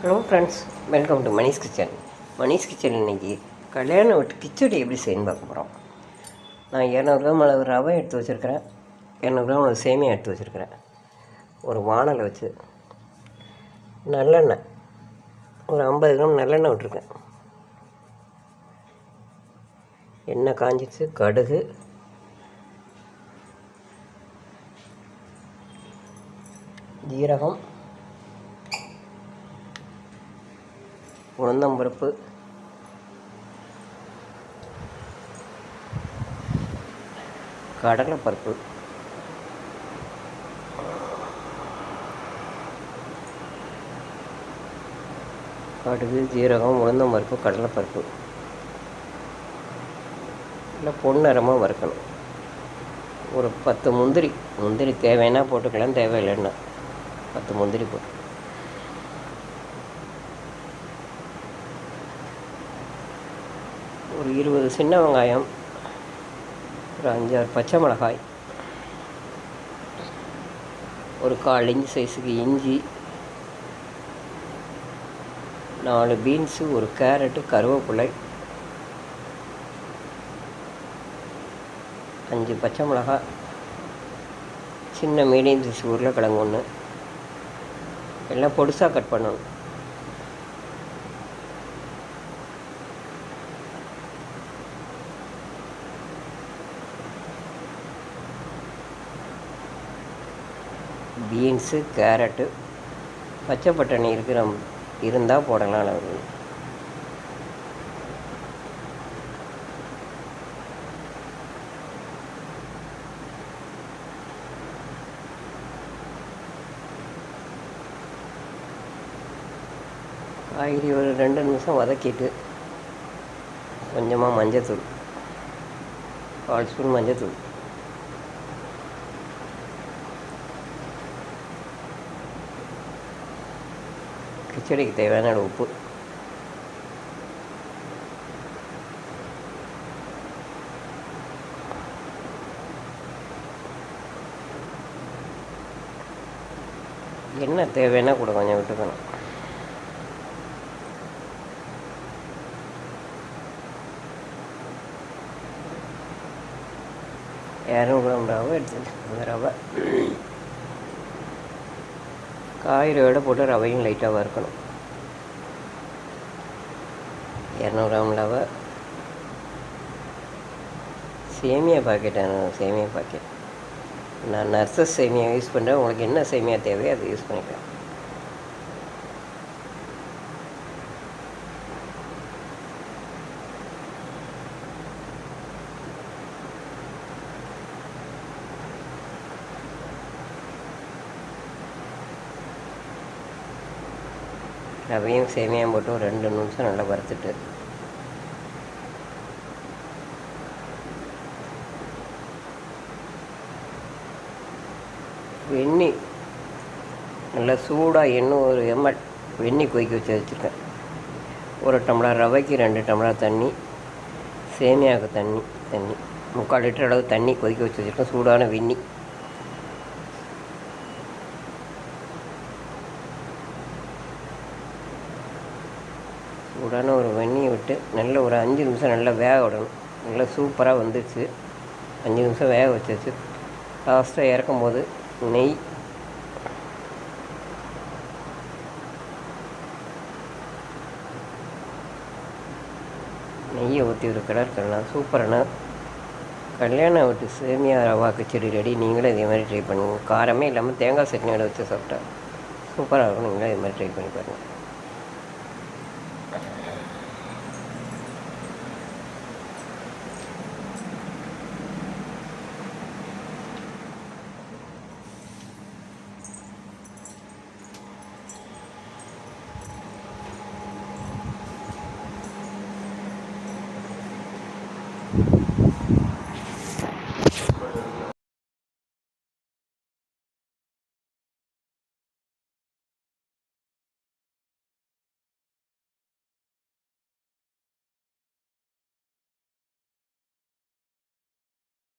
Hello friends welcome to Manish kitchen. Manish kitchen இன்னைக்கு கல்யாண வீட்டு கிச்சடி எப்படி செய்யணும் பார்க்க போகிறோம் நான் இரநூறுவா அளவு ரவை எடுத்து வச்சுருக்கிறேன். இரநூறுவா அளவு சேமியா எடுத்து வச்சுருக்கிறேன். ஒரு வானலை வச்சு நல்லெண்ணெய் ஒரு ஐம்பது கிராம் நல்லெண்ணெய் விட்டுருக்கேன். எண்ணெய் காஞ்சிச்சு கடுகு ஜீரகம் உளுந்தம்பருப்பு கடலைப்பருப்பு. கடுகு ஜீரகம் உளுந்தம்பருப்பு கடலைப்பருப்பு. இல்லை பொன்னிறமாக வறுக்கணும். ஒரு பத்து முந்திரி. முந்திரி தேவைன்னா போட்டுக்கலாம் தேவையில்லைன்னா. பத்து முந்திரி போட்டு. ஒரு இருபது சின்ன வெங்காயம் ஒரு அஞ்சாறு பச்சை மிளகாய் ஒரு கால் இஞ்சி சைஸுக்கு இஞ்சி நாலு பீன்ஸு ஒரு கேரட்டு கருவேப்பிலை அஞ்சு பச்சை மிளகாய் சின்ன மீடியம் சைஸ் உருளைக்கிழங்கு ஒன்று. எல்லாம் பொடுசாக கட் பண்ணணும். பீன்ஸு கேரட்டு பச்சை பட்டாணி இருக்கிற இருந்தால் போடலாம் அளவு காய்கறி ஒரு ரெண்டு நிமிஷம் வதக்கிட்டு கொஞ்சமாக மஞ்சத்தூள் கால் ஸ்பூன் மஞ்சத்தூள். கிச்சடிக்கு தேவையான உப்பு என்ன தேவைன்னா கூட கொஞ்சம் விட்டுக்கணும் இரநூறு கிராம் ரவை எடுத்து வச்சுக்கோங்க ரவை காயிறோட போட்டு ரவையும் லைட்டாக வறுக்கணும். இரநூறு கிராம் ரவை. சேமியா பாக்கெட் சேமியா பாக்கெட் நான் நர்சஸ் சேமியா யூஸ் பண்ணுறேன் உங்களுக்கு என்ன சேமியா தேவையோ அதை யூஸ் பண்ணிக்கலாம். ரவையும் சேமியாக போட்டு ஒரு ரெண்டு நிமிஷம் நல்லா வறுத்துட்டு. வெந்நி நல்லா சூடாக எண்ணெய் ஒரு எம்எல் வெந்நி கொதிக்க வச்சு வச்சுருக்கேன். ஒரு டம்ளர் ரவைக்கு ரெண்டு டம்ளர் தண்ணி சேமியாவுக்கு தண்ணி தண்ணி. முக்கால் லிட்டர் அளவு தண்ணி கொதிக்க வச்சு வச்சுருக்கேன் சூடான வெந்நி தண்ணியை விட்டு நல்ல ஒரு அஞ்சு நிமிஷம் நல்லா வேக விடணும். நல்லா சூப்பராக வந்துடுச்சு. அஞ்சு நிமிஷம் வேக வச்சிருச்சு லாஸ்ட்டாக இறக்கும் போது நெய். நெய்யை ஊற்றி ஒரு கலர் தரலாம். சூப்பரான கல்யாண விட்டு சேமியா ரவா கிச்சடி ரெடி. நீங்களும் இதே மாதிரி ட்ரை பண்ணுங்கள் காரமே இல்லாமல் தேங்காய் சட்னியோட வச்சு சாப்பிட்டா சூப்பராக இருக்கும். நீங்களும் இதே மாதிரி ட்ரை பண்ணி பாருங்கள்